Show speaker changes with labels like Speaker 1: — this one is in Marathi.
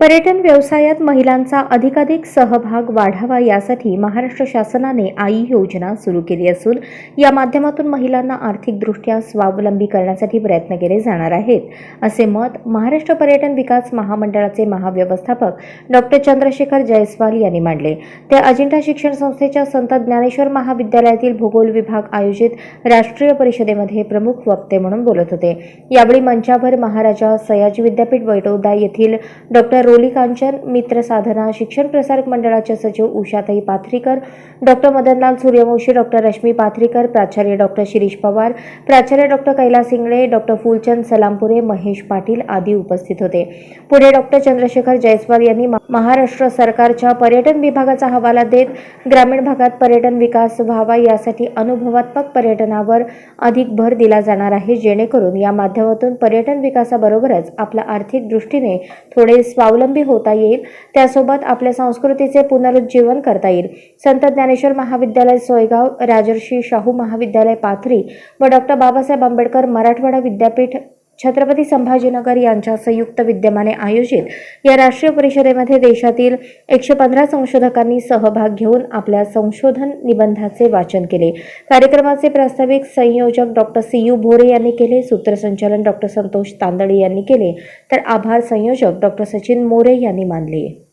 Speaker 1: पर्यटन व्यवसायात महिलांचा अधिकाधिक सहभाग वाढावा यासाठी महाराष्ट्र शासनाने आई योजना सुरू केली असून या माध्यमातून महिलांना आर्थिकदृष्ट्या स्वावलंबी करण्यासाठी प्रयत्न केले जाणार आहेत असे मत महाराष्ट्र पर्यटन विकास महामंडळाचे महाव्यवस्थापक डॉक्टर चंद्रशेखर जयस्वाल यांनी मांडले. ते अजिंठा शिक्षण संस्थेच्या संत ज्ञानेश्वर महाविद्यालयातील भूगोल विभाग आयोजित राष्ट्रीय परिषदेमध्ये प्रमुख वक्ते म्हणून बोलत होते. यावेळी मंचावर महाराजा सयाजी विद्यापीठ वैटोदा येथील डॉक्टर रोली कांचन मित्र साधना शिक्षण प्रसारक मंडळाच्या सचिव उषाताई पाथरीकर डॉक्टर मदनलाल सूर्यवंशी डॉक्टर रश्मी पाथरीकर प्राचार्य डॉक्टर शिरीष पवार प्राचार्य डॉक्टर कैलास इंगळे डॉक्टर फुलचंद सलामपुरे महेश पाटील आदी उपस्थित होते. पुढे डॉक्टर चंद्रशेखर जयस्वाल यांनी महाराष्ट्र सरकारच्या पर्यटन विभागाचा हवाला देत ग्रामीण भागात पर्यटन विकास व्हावा यासाठी अनुभवात्मक पर्यटनावर अधिक भर दिला जाणार आहे जेणेकरून या माध्यमातून पर्यटन विकासाबरोबरच आपल्या आर्थिक दृष्टीने थोडे स्वावलंबी होता येईल. त्यासोबत आपल्या संस्कृतीचे पुनरुज्जीवन करता येईल. संत ज्ञानेश्वर महाविद्यालय सोयगाव राजर्षी शाहू महाविद्यालय पाथरी व डॉक्टर बाबासाहेब आंबेडकर मराठवाडा विद्यापीठ छत्रपती संभाजीनगर यांच्या संयुक्त विद्यमाने आयोजित या राष्ट्रीय परिषदेमध्ये देशातील एकशे पंधरा संशोधकांनी सहभाग घेऊन आपल्या संशोधन निबंधाचे वाचन केले. कार्यक्रमाचे प्रास्ताविक संयोजक डॉक्टर सी यू भोरे यांनी केले सूत्रसंचालन डॉक्टर संतोष तांदळे यांनी केले तर आभार संयोजक डॉक्टर सचिन मोरे यांनी मानले.